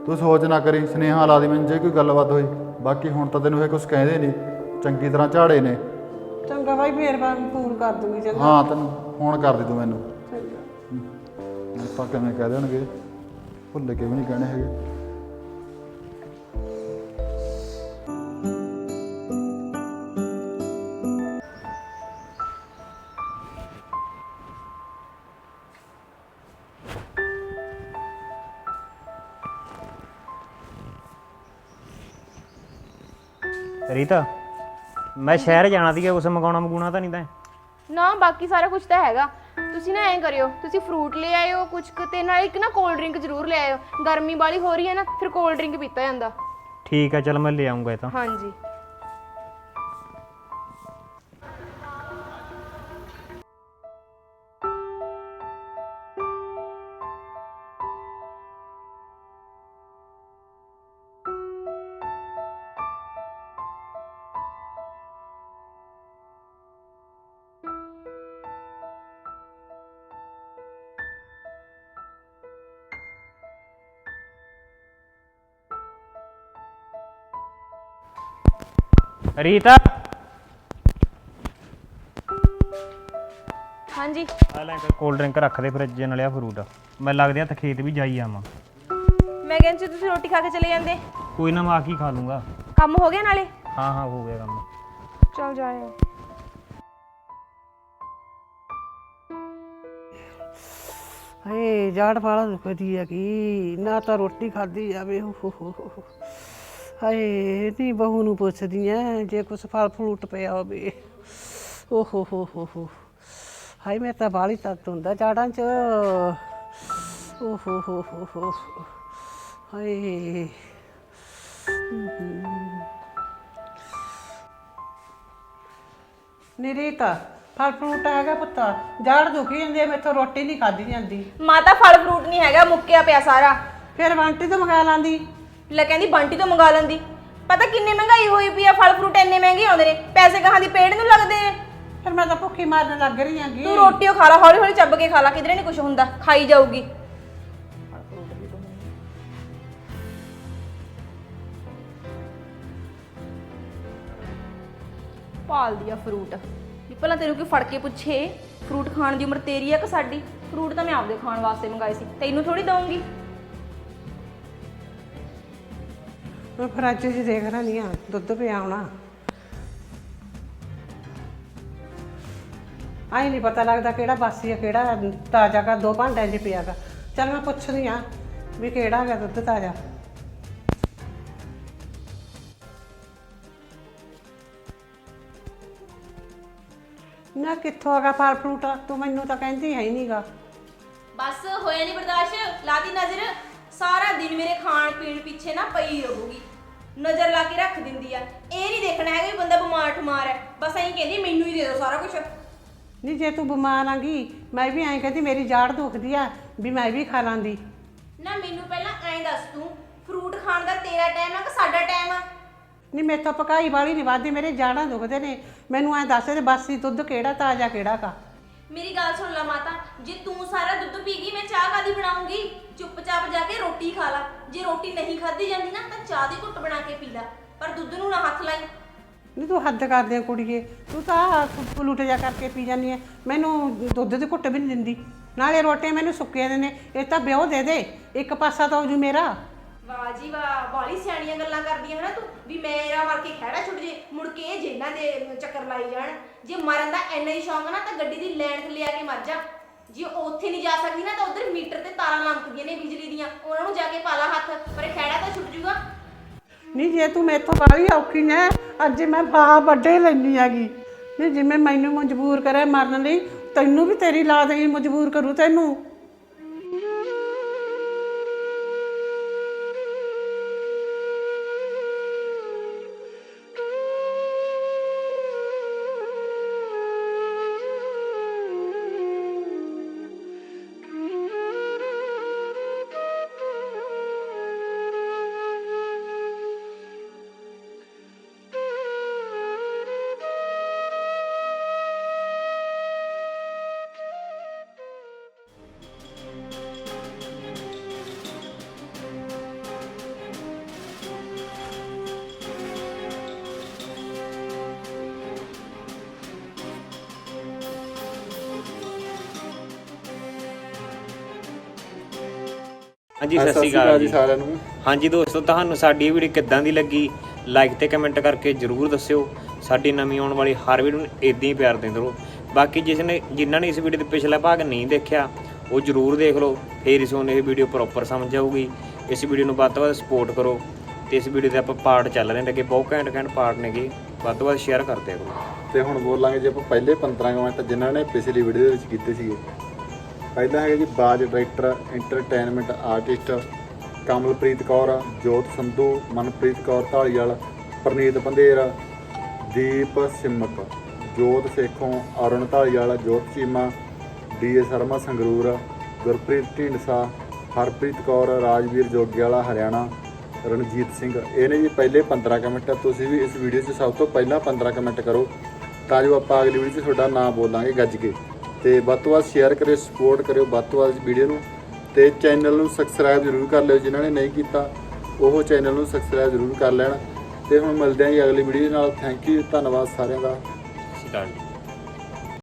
ਤੂੰ ਸੋਚ ਨਾ ਕਰੀ ਸੁਨੇਹਾ ਲਾ ਦੀ ਮੈਨੂੰ ਜੇ ਕੋਈ ਗੱਲਬਾਤ ਹੋਈ। ਬਾਕੀ ਹੁਣ ਤਾਂ ਤੈਨੂੰ ਇਹ ਕੁਝ ਕਹਿੰਦੇ ਨਹੀਂ। ਚੰਗੀ ਤਰ੍ਹਾਂ ਝਾੜੇ ਨੇ। ਚੰਗਾ ਭਾਈ ਫੇਰ ਮੈਂ ਫੋਨ ਕਰ ਦੂੰਗੀ ਚੰਗਾ। ਹਾਂ ਤੈਨੂੰ ਫੋਨ ਕਰ ਦੇ ਤੂੰ ਮੈਨੂੰ। ਚੰਗਾ। ਆਪਾਂ ਕਿਵੇਂ ਕਹਿ ਦੇਣਗੇ? ਭੁੱਲ ਕੇ ਵੀ ਨਹੀਂ ਕਹਿਣੇ ਹੈਗੇ। ਰੀਤਾ? ਮੈਂ ਸ਼ਹਿਰ ਜਾਣਾ ਸੀਗਾ ਕੁਛ ਮੰਗਾਉਣਾ ਮੰਗੂਣਾ ਤਾਂ ਨਹੀਂ ਤਾਂ। ਨਾ ਬਾਕੀ ਸਾਰਾ ਕੁਝ ਤਾਂ ਹੈਗਾ। ਤੁਸੀਂ ਨਾ ਐਂ ਕਰਿਓ ਤੁਸੀਂ ਫਰੂਟ ਲੈ ਆਇਓ ਕੁਝ ਕੁ ਤੇ ਨਾਲ ਇੱਕ ਨਾ ਕੋਲਡ ਡਰਿੰਕ ਜ਼ਰੂਰ ਲੈ ਆਇਓ। ਗਰਮੀ ਵਾਲੀ ਹੋ ਰਹੀ ਹੈ ਨਾ ਫਿਰ ਕੋਲਡ ਡਰਿੰਕ ਪੀਤਾ ਜਾਂਦਾ। ਠੀਕ ਹੈ ਚਲ ਮੈਂ ਲੈ ਆਉਂਗਾ ਇਹ ਤਾਂ। ਹਾਂਜੀ। ਰੀਤਾ? ਹਾਂਜੀ। ਆ ਲੈ ਕੋਲਡ ਡਰਿੰਕ ਰੱਖ ਦੇ ਫਰਿੱਜ ਨਾਲ ਆ ਫਰੂਟ ਮੈਂ ਲੱਗਦੇ ਹੱਥ ਖੇਤ ਵੀ ਜਾਈ ਆਵਾਂ। ਮੈਂ ਕਹਿੰਦੀ ਸੀ ਤੁਸੀਂ ਰੋਟੀ ਖਾ ਕੇ ਚਲੇ ਜਾਂਦੇ। ਕੋਈ ਨਾ ਮੈਂ ਆ ਕੀ ਖਾ ਲੂੰਗਾ। ਕੰਮ ਹੋ ਗਿਆ ਨਾਲੇ? ਹਾਂ ਹਾਂ ਹੋ ਗਿਆ ਕੰਮ। ਚਲ ਜਾਇਓ ਹਏ ਜਾੜ ਵਾਲਾ ਦੁਖਦੀ ਆ ਕੀ ਨਾ ਤਾਂ ਰੋਟੀ ਖਾਦੀ ਜਾਵੇ ਹੋ ਹੋ ਹੋ ਹੋ। ਹਾਏ ਨੀ ਬਹੂ ਨੂੰ ਪੁੱਛਦੀ ਐ ਜੇ ਕੁਛ ਫਲ ਫਰੂਟ ਪਿਆ ਹੋਵੇ। ਓ ਹੋ ਹੋ ਹੋ। ਹੋ ਹਾਏ ਮੈਂ ਤਾਂ ਬਾਲੀ ਤੱਤ ਹੁੰਦਾ ਜਾੜਾਂ ਚ। ਓ ਹੋ ਹੋ ਹੋ। ਹੋ ਹਾਏ। ਨਿਰੀਤਾ ਫਲ ਫਰੂਟ ਹੈਗਾ ਪੁੱਤਾ। ਜਾੜ ਦੁਖੀ ਜਾਂਦੀ ਐ ਮੈਥੋਂ ਰੋਟੀ ਨਹੀਂ ਖਾਦੀ ਜਾਂਦੀ। ਮਾਤਾ ਫਲ ਫਰੂਟ ਨਹੀਂ ਹੈਗਾ ਮੁੱਕਿਆ ਪਿਆ ਸਾਰਾ। ਫਿਰ ਬੰਟੀ ਤੋਂ ਮੰਗਾ ਲਾਂਦੀ। ਲੈ ਕਹਿੰਦੀ ਬੰਟੀ ਤੋਂ ਮੰਗਾ ਲੈਂਦੀ। ਪਤਾ ਕਿੰਨੀ ਮਹਿੰਗਾਈ ਹੋਈ ਪਈ ਆ ਫਲ ਫਰੂਟ ਇੰਨੇ ਮਹਿੰਗੇ ਆਉਂਦੇ ਨੇ ਪੈਸੇ ਕਹਾਂ ਦੀ ਪੇੜ ਨੂੰ ਲੱਗਦੇ ਨੇ? ਫਿਰ ਮੈਂ ਤਾਂ ਭੁੱਖੀ ਮਾਰਨ ਲੱਗ ਰਹੀ ਆਂਗੀ ਤੂੰ ਰੋਟੀਓ ਖਾ ਲਾ ਹੌਲੀ ਹੌਲੀ ਚੱਬ ਕੇ ਖਾ ਲਾ ਕਿਧਰੇ ਨਹੀਂ ਕੁਝ ਹੁੰਦਾ ਖਾਈ ਜਾਊਗੀ। ਪਾਲਦੀ ਆ ਫਰੂਟ। ਵੀ ਪਹਿਲਾਂ ਤੈਨੂੰ ਕੋਈ ਫੜ ਕੇ ਪੁੱਛੇ? ਫਰੂਟ ਖਾਣ ਦੀ ਉਮਰ ਤੇਰੀ ਆ ਕਿ ਸਾਡੀ? ਫਰੂਟ ਤਾਂ ਮੈਂ ਆਪਦੇ ਖਾਣ ਵਾਸਤੇ ਮੰਗਾਏ ਸੀ ਤੈਨੂੰ ਥੋੜੀ ਦਊਂਗੀ। ਮੈਂ ਫਰਿੱਜ 'ਚ ਦੇਖ ਰਹੀ ਆ ਦੁੱਧ ਪਿਆ ਹੋਣਾ। ਆਈ ਨਹੀਂ ਪਤਾ ਲੱਗਦਾ ਕਿਹੜਾ ਬਾਸੀ ਆ, ਕਿਹੜਾ ਤਾਜ਼ਾ ਕਾ ਦੋ ਭਾਂਡਿਆਂ 'ਚ ਪਿਆਗਾ ਚਲ ਮੈਂ ਪੁੱਛਦੀ ਆ ਵੀ ਕਿਹੜਾ ਹੈਗਾ ਦੁੱਧ ਤਾਜ਼ਾ? ਨਾ ਕਿੱਥੋਂ ਆਗਾ ਫਲ ਫਰੂਟ? ਤੂੰ ਮੈਨੂੰ ਤਾਂ ਕਹਿੰਦੀ ਹੈ ਹੀ ਨਹੀਂਗਾ। ਬਸ, ਹੋਇਆ ਨਹੀਂ ਬਰਦਾਸ਼ਤ। ਲਾਦੀ ਨਜ਼ਰ। ਸਾਰਾ ਦਿਨ ਮੇਰੇ ਖਾਣ ਪੀਣ ਪਿੱਛੇ ਨਾ ਪਈ ਰਹੂਗੀ। ਨਜ਼ਰ ਲਾ ਕੇ ਰੱਖ ਦਿੰਦੀ ਆ। ਇਹ ਨਹੀਂ ਦੇਖਣਾ ਹੈਗਾ ਵੀ ਬੰਦਾ ਬਿਮਾਰ ਠਮਾਰ ਹੈ। ਬਸ ਐਂ ਕਹਿੰਦੀ ਮੈਨੂੰ ਹੀ ਦੇ ਦਿਓ ਸਾਰਾ ਕੁਝ ਨਹੀਂ ਜੇ ਤੂੰ ਬਿਮਾਰ ਆਂਗੀ ਮੈਂ ਵੀ ਐਂ ਕਹਿੰਦੀ ਮੇਰੀ ਜਾੜ ਦੁਖਦੀ ਆ ਵੀ ਮੈਂ ਵੀ ਖਾ ਲਾਂਦੀ। ਨਾ ਮੈਨੂੰ ਪਹਿਲਾਂ ਐਂ ਦੱਸ ਤੂੰ ਫਰੂਟ ਖਾਣ ਦਾ ਤੇਰਾ ਟਾਈਮ ਆ ਕਿ ਸਾਡਾ ਟਾਈਮ ਆ? ਨਹੀਂ ਮੇਰੇ ਤੋਂ ਪਕਾਈ ਵਾਲੀ ਨਹੀਂ ਵੱਧਦੀ ਮੇਰੇ ਜਾੜਾਂ ਦੁਖਦੇ ਨੇ। ਮੈਨੂੰ ਐਂ ਦੱਸ ਦੇ ਬਾਸੀ ਦੁੱਧ ਕਿਹੜਾ ਤਾਜ਼ਾ ਕਿਹੜਾ ਕਾ ਮੇਰੀ ਗੱਲ ਸੁਣ ਲੈ ਮਾਤਾ, ਜੇ ਤੂੰ ਸਾਰਾ ਦੁੱਧ ਪੀ ਗਈ, ਮੈਂ ਚਾਹ ਕਾਦੀ ਬਣਾਉਂਗੀ? ਚੁੱਪਚਾਪ ਜਾ ਕੇ ਰੋਟੀ ਖਾ ਲਾ। ਜੇ ਰੋਟੀ ਨਹੀਂ ਖਾਧੀ ਜਾਂਦੀ ਨਾ, ਤਾਂ ਚਾਹ ਦੀ ਘੁੱਟ ਬਣਾ ਕੇ ਪੀ ਲਾ। ਪਰ ਦੁੱਧ ਨੂੰ ਨਾ ਹੱਥ ਲਾਈ। ਨਹੀਂ ਤੂੰ ਹੱਦ ਕਰਦੇ ਆ ਕੁੜੀਏ। ਤੂੰ ਤਾਂ ਪਲੂਟ ਜਾ ਕਰਕੇ ਪੀ ਜਾਂਦੀ ਐ। ਮੈਨੂੰ ਦੁੱਧ ਦੀ ਘੁੱਟ ਵੀ ਨਹੀਂ ਦਿੰਦੀ। ਨਾਲੇ ਰੋਟੀਆਂ ਮੈਨੂੰ ਸੁੱਕੀਆਂ ਦੇ ਨੇ ਇਹ ਤਾਂ ਵਿਆਹ ਦੇ ਦੇ। ਇੱਕ ਪਾਸਾ ਤਾਂ ਹੋ ਜੂ ਮੇਰਾ। ਵਾਹ ਜੀ ਵਾਹ ਬਾਲੀ ਸਿਆਣੀਆਂ ਗੱਲਾਂ ਕਰਦੀ ਹੈ ਤੂੰ, ਵੀ ਮੇਰਾ ਮਰ ਕੇ ਖਹਿੜਾ ਛੁੱਟ ਜੇ, ਮੁੜ ਕੇ ਇਹ ਜੇਲਾਂ ਦੇ ਚੱਕਰ ਲਾਈ ਜਾਣ। ਜੇ ਮਰਨ ਦਾ ਇੰਨਾ ਹੀ ਸ਼ੌਂਕ ਨਾ, ਤਾਂ ਗੱਡੀ ਦੀ ਲੈਣ ਥੱਲੇ ਆ ਕੇ ਮਰ ਜਾ। ਜੇ ਉੱਥੇ ਨਹੀਂ ਜਾ ਸਕਦੀ ਨਾ, ਤਾਂ ਉਧਰ ਮੀਟਰ ਤੇ ਤਾਰਾਂ ਲੰਮਕਦੀਆਂ ਨੇ ਬਿਜਲੀ ਦੀਆਂ, ਉਹਨਾਂ ਨੂੰ ਜਾ ਕੇ ਪਾਲਾ ਹੱਥ, ਪਰ ਇਹ ਖਹਿੜਾ ਤਾਂ ਛੁੱਟ ਜੂਗਾ। ਨਹੀਂ, ਜੇ ਤੂੰ ਮੇਥੋਂ ਬਾਹਲੀ ਔਖੀ ਐ ਅੱਜ ਮੈਂ ਫਾਹ ਵੱਡੇ ਲੈਣੀ ਹੈਗੀ। ਨਹੀਂ, ਜਿਵੇਂ ਮੈਨੂੰ ਮਜਬੂਰ ਕਰੇ ਮਰਨ ਲਈ, ਤੈਨੂੰ ਵੀ ਤੇਰੀ ਲਾਦ ਹੀ ਮਜਬੂਰ ਕਰੂ ਤੈਨੂੰ। ਹਾਂਜੀ ਸਤਿ ਸ਼੍ਰੀ ਅਕਾਲ ਜੀ ਸਾਰਿਆਂ ਨੂੰ। ਹਾਂਜੀ ਦੋਸਤੋ ਤੁਹਾਨੂੰ ਸਾਡੀ ਇਹ ਵੀਡੀਓ ਕਿੱਦਾਂ ਦੀ ਲੱਗੀ? ਲਾਈਕ ਤੇ ਕਮੈਂਟ ਕਰਕੇ ਜਰੂਰ ਦੱਸਿਓ। ਸਾਡੀ ਨਵੀਂ ਆਉਣ ਵਾਲੀ ਹਰ ਵੀਡੀਓ ਨੂੰ ਇਦਾਂ ਹੀ ਪਿਆਰ ਦਿੰਦੇ ਰਹੋ। ਬਾਕੀ ਜਿਸ ਨੇ ਜਿਨ੍ਹਾਂ ਨੇ ਇਸ ਵੀਡੀਓ ਦੇ ਪਿਛਲਾ ਭਾਗ ਨਹੀਂ ਦੇਖਿਆ ਉਹ ਜਰੂਰ ਦੇਖ ਲਓ। ਫੇਰ ਇਸ ਨੂੰ ਇਹ ਵੀਡੀਓ ਪ੍ਰੋਪਰ ਸਮਝ ਆਊਗੀ। ਇਸ ਵੀਡੀਓ ਨੂੰ ਵੱਧ ਤੋਂ ਵੱਧ ਸਪੋਰਟ ਕਰੋ ਤੇ ਇਸ ਵੀਡੀਓ ਦੇ ਆਪਾਂ ਪਾਰਟ ਚੱਲ ਰਹੇ ਨੇ ਅੱਗੇ। ਬਹੁਤ ਘੈਂਟ ਘੈਂਟ ਪਾਰਟ ਨੇਗੇ ਵੱਧ ਤੋਂ ਵੱਧ ਸ਼ੇਅਰ ਕਰਦੇ ਕਰੋ। ਤੇ ਹੁਣ ਬੋਲਾਂਗੇ ਜੇ ਆਪਾਂ ਪਹਿਲੇ 15 ਕਮੈਂਟ ਜਿਨ੍ਹਾਂ ਨੇ ਪਿਛਲੀ ਵੀਡੀਓ ਦੇ ਵਿੱਚ ਕੀਤੇ ਸੀਗੇ ਪਹਿਲਾ ਹੈਗਾ ਜੀ, ਬਾਜ director entertainment artist Kamalpreet Kaur, Jot Sandhu, Manpreet Kaur Dhaliwal, Praneet Pandher, ਦੀਪ ਸਿਮਕ, ਜੋਤ ਸੇਖੋਂ, ਅਰੁਣ ਢਾਲੀਵਾਲ, ਜੋਤ ਚੀਮਾ ਡੀਏ ਸ਼ਰਮਾ ਸੰਗਰੂਰ, ਗੁਰਪ੍ਰੀਤ ਢੀਂਡਸਾ, ਹਰਪ੍ਰੀਤ ਕੌਰ, ਰਾਜਵੀਰ ਜੋਗਿਆਲਾ, ਹਰਿਆਣਾ, ਰਣਜੀਤ ਸਿੰਘ। ਇਹ ਨੇ ਜੀ ਪਹਿਲੇ 15 ਕਮੈਂਟ ਤੁਸੀਂ ਵੀ ਇਸ ਵੀਡੀਓ 'ਚ ਸਭ ਤੋਂ ਪਹਿਲਾਂ 15 ਕਮੈਂਟ ਕਰੋ, ਤਾਂ ਜੋ ਆਪਾਂ ਅਗਲੀ ਵੀਡੀਓ 'ਚ ਤੁਹਾਡਾ ਨਾਮ ਬੋਲਾਂਗੇ ਗੱਜ ਕੇ। ਤੇ ਵੱਧ ਤੋਂ ਵੱਧ ਸ਼ੇਅਰ ਕਰਿਓ ਸਪੋਰਟ ਕਰਿਓ ਵੱਧ ਤੋਂ ਵੱਧ ਇਸ ਵੀਡੀਓ ਨੂੰ ਤੇ ਚੈਨਲ ਨੂੰ ਸਬਸਕ੍ਰਾਈਬ ਜ਼ਰੂਰ ਕਰ ਲਿਓ ਜਿਨ੍ਹਾਂ ਨੇ ਨਹੀਂ ਕੀਤਾ, ਉਹ ਚੈਨਲ ਨੂੰ ਸਬਸਕ੍ਰਾਈਬ ਜ਼ਰੂਰ ਕਰ ਲੈਣ ਤੇ ਹੁਣ ਮਿਲਦੇ ਹਾਂ ਜੀ ਅਗਲੀ ਵੀਡੀਓ ਨਾਲ। ਥੈਂਕ ਯੂ ਧੰਨਵਾਦ ਸਾਰਿਆਂ ਦਾ। ਸਤਿ ਸ਼੍ਰੀ ਅਕਾਲ ਜੀ।